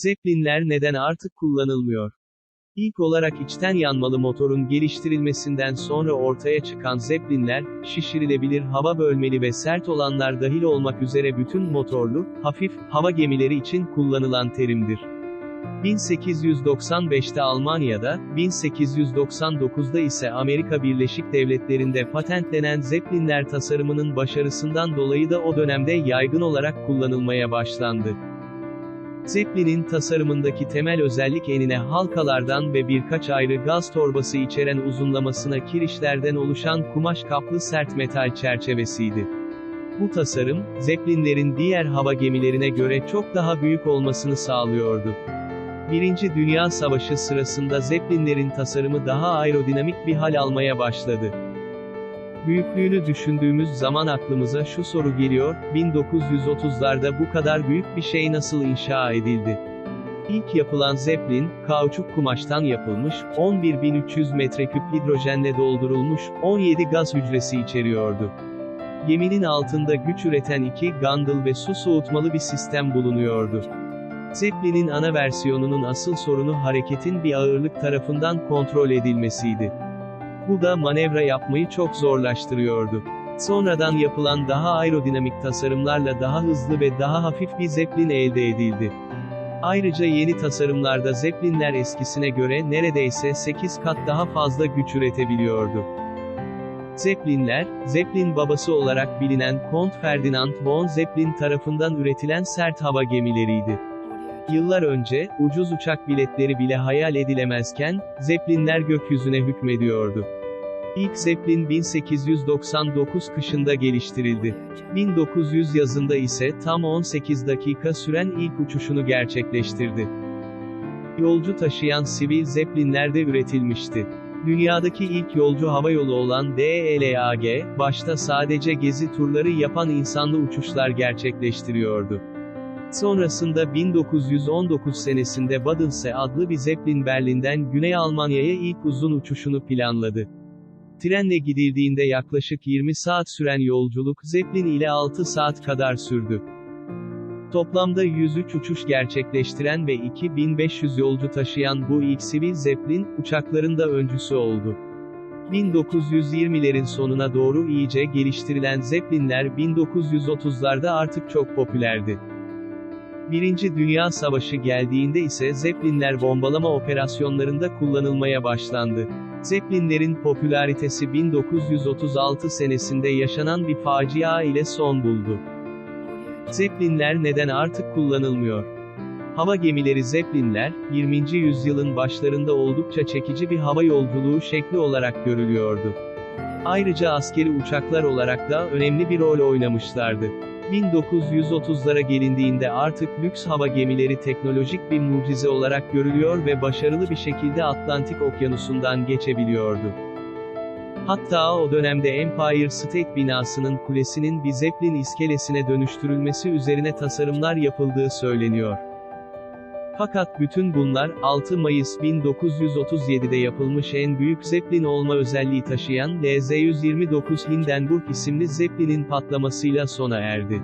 Zeppelinler neden artık kullanılmıyor? İlk olarak içten yanmalı motorun geliştirilmesinden sonra ortaya çıkan Zeppelinler, şişirilebilir hava bölmeli ve sert olanlar dahil olmak üzere bütün motorlu, hafif, hava gemileri için kullanılan terimdir. 1895'te Almanya'da, 1899'da ise Amerika Birleşik Devletleri'nde patentlenen Zeppelinler tasarımının başarısından dolayı da o dönemde yaygın olarak kullanılmaya başlandı. Zeppelin'in tasarımındaki temel özellik enine halkalardan ve birkaç ayrı gaz torbası içeren uzunlamasına kirişlerden oluşan kumaş kaplı sert metal çerçevesiydi. Bu tasarım, Zeppelinlerin diğer hava gemilerine göre çok daha büyük olmasını sağlıyordu. Birinci Dünya Savaşı sırasında Zeppelinlerin tasarımı daha aerodinamik bir hal almaya başladı. Büyüklüğünü düşündüğümüz zaman aklımıza şu soru geliyor, 1930'larda bu kadar büyük bir şey nasıl inşa edildi? İlk yapılan Zeppelin, kauçuk kumaştan yapılmış, 11.300 metreküp hidrojenle doldurulmuş, 17 gaz hücresi içeriyordu. Geminin altında güç üreten iki gondol ve su soğutmalı bir sistem bulunuyordu. Zeppelin'in ana versiyonunun asıl sorunu hareketin bir ağırlık tarafından kontrol edilmesiydi. Bu da manevra yapmayı çok zorlaştırıyordu. Sonradan yapılan daha aerodinamik tasarımlarla daha hızlı ve daha hafif bir Zeppelin elde edildi. Ayrıca yeni tasarımlarda Zeppelinler eskisine göre neredeyse 8 kat daha fazla güç üretebiliyordu. Zeppelinler, Zeppelin babası olarak bilinen Kont Ferdinand von Zeppelin tarafından üretilen sert hava gemileriydi. Yıllar önce, ucuz uçak biletleri bile hayal edilemezken, Zeppelinler gökyüzüne hükmediyordu. İlk Zeppelin 1899 kışında geliştirildi. 1900 yazında ise tam 18 dakika süren ilk uçuşunu gerçekleştirdi. Yolcu taşıyan sivil Zeppelinler de üretilmişti. Dünyadaki ilk yolcu havayolu olan DELAG, başta sadece gezi turları yapan insanlı uçuşlar gerçekleştiriyordu. Sonrasında 1919 senesinde Badensee adlı bir Zeppelin Berlin'den Güney Almanya'ya ilk uzun uçuşunu planladı. Trenle gidildiğinde yaklaşık 20 saat süren yolculuk Zeppelin ile 6 saat kadar sürdü. Toplamda 103 uçuş gerçekleştiren ve 2500 yolcu taşıyan bu ilk sivil Zeppelin, uçakların da öncüsü oldu. 1920'lerin sonuna doğru iyice geliştirilen Zeppelinler 1930'larda artık çok popülerdi. Birinci Dünya Savaşı geldiğinde ise Zeppelinler bombalama operasyonlarında kullanılmaya başlandı. Zeppelinlerin popülaritesi 1936 senesinde yaşanan bir facia ile son buldu. Zeppelinler neden artık kullanılmıyor? Hava gemileri Zeppelinler, 20. yüzyılın başlarında oldukça çekici bir hava yolculuğu şekli olarak görülüyordu. Ayrıca askeri uçaklar olarak da önemli bir rol oynamışlardı. 1930'lara gelindiğinde artık lüks hava gemileri teknolojik bir mucize olarak görülüyor ve başarılı bir şekilde Atlantik Okyanusu'ndan geçebiliyordu. Hatta o dönemde Empire State binasının kulesinin bir Zeppelin iskelesine dönüştürülmesi üzerine tasarımlar yapıldığı söyleniyor. Fakat bütün bunlar, 6 Mayıs 1937'de yapılmış en büyük Zeppelin olma özelliği taşıyan LZ-129 Hindenburg isimli Zeppelin'in patlamasıyla sona erdi.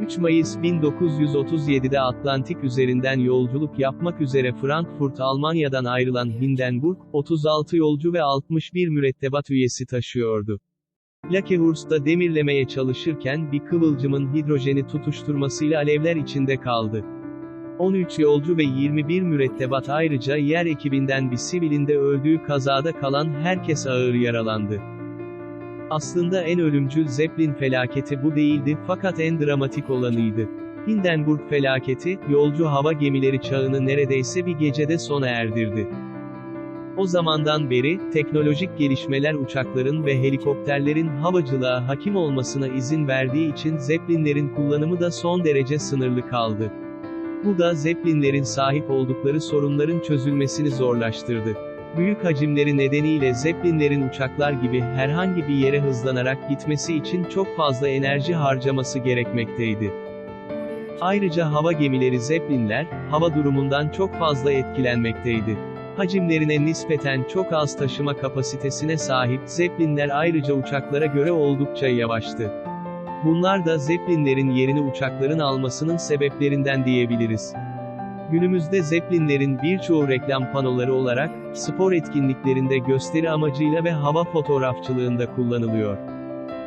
3 Mayıs 1937'de Atlantik üzerinden yolculuk yapmak üzere Frankfurt Almanya'dan ayrılan Hindenburg, 36 yolcu ve 61 mürettebat üyesi taşıyordu. Lakehurst'ta demirlemeye çalışırken bir kıvılcımın hidrojeni tutuşturmasıyla alevler içinde kaldı. 13 yolcu ve 21 mürettebat ayrıca yer ekibinden bir sivilinde öldüğü kazada kalan herkes ağır yaralandı. Aslında en ölümcül Zeppelin felaketi bu değildi fakat en dramatik olanıydı. Hindenburg felaketi, yolcu hava gemileri çağını neredeyse bir gecede sona erdirdi. O zamandan beri, teknolojik gelişmeler uçakların ve helikopterlerin havacılığa hakim olmasına izin verdiği için Zeppelinlerin kullanımı da son derece sınırlı kaldı. Bu da Zeppelinlerin sahip oldukları sorunların çözülmesini zorlaştırdı. Büyük hacimleri nedeniyle Zeppelinlerin uçaklar gibi herhangi bir yere hızlanarak gitmesi için çok fazla enerji harcaması gerekmekteydi. Ayrıca hava gemileri Zeppelinler, hava durumundan çok fazla etkilenmekteydi. Hacimlerine nispeten çok az taşıma kapasitesine sahip Zeppelinler ayrıca uçaklara göre oldukça yavaştı. Bunlar da Zeppelinlerin yerini uçakların almasının sebeplerinden diyebiliriz. Günümüzde Zeppelinlerin birçoğu reklam panoları olarak, spor etkinliklerinde gösteri amacıyla ve hava fotoğrafçılığında kullanılıyor.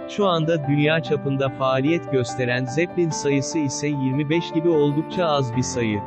Şu anda dünya çapında faaliyet gösteren Zeppelin sayısı ise 25 gibi oldukça az bir sayı.